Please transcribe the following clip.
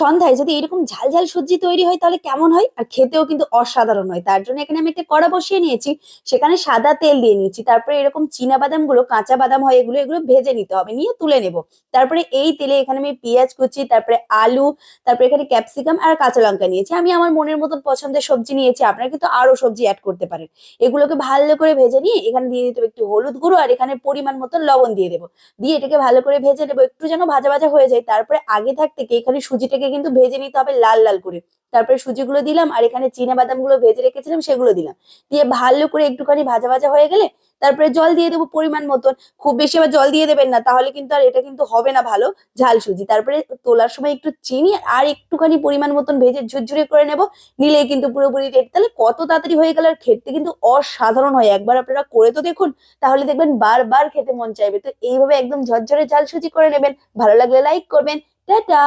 সন্ধ্যায় যদি এরকম ঝাল ঝাল সবজি তৈরি হয় তাহলে কেমন হয়? আর খেতেও কিন্তু অসাধারণ হয়। তার জন্য এখানে আমি একটা কড়া বসিয়ে নিয়েছি। সেখানে সাদা তেল দিয়ে নিয়েছি। তারপরে এরকম চীনা বাদামগুলো কাঁচা বাদাম হয় এগুলো এগুলো ভেজে নিতে হবে। নিয়ে তুলে নেব। তারপরে এই তেলে এখানে আমি পেঁয়াজ কুচি, তারপরে আলু, তারপরে এখানে ক্যাপসিকাম আর কাঁচা লঙ্কা নিয়েছি। আমি আমার মনের মতন পছন্দের সবজি নিয়েছি। আপনারা কিন্তু আরও সবজি অ্যাড করতে পারেন। এগুলোকে ভালো করে ভেজে নিয়ে এখানে দিয়ে দিতে হবে একটু হলুদ গুঁড়ো আর এখানে পরিমাণ মতন লবণ দিয়ে দেবো। দিয়ে এটাকে ভালো করে ভেজে নেব। একটু যেন ভাজা ভাজা হয়ে যায়। তারপরে আগে থাকতে এখানে সুজিটাকে কিন্তু ভেজে নিতে হবে লাল লাল করে। তারপরে সুজিগুলো দিলাম আর এখানে চীনা বাদামগুলো ভেজে রেখেছিলাম সেগুলো দিলাম। দিয়ে ভালো করে একটুখানি ভাজা ভাজা হয়ে গেলে তারপরে জল দিয়ে দেবো পরিমাণ মতন। খুব বেশি আবার জল দিয়ে দেবেন না, তাহলে কিন্তু আর এটা কিন্তু হবে না ভালো, ঝাল সুজি। তারপরে তোলার সময় একটু চিনি আর একটুখানি পরিমাণ মতন ভেজে ঝুরঝুরে করে নেব, নিলেই কিন্তু পুরোপুরি রেডি। তাহলে কত তাড়াতাড়ি হয়ে গেল আর খেতে কিন্তু অসাধারণ হয়। একবার আপনারা করে তো দেখুন, তাহলে দেখবেন বারবার খেতে মন চাইবে। তো এইভাবে একদম ঝরঝরে ঝাল সুজি করে নেবেন, ভালো লাগলে লাইক করবেন। টাটা!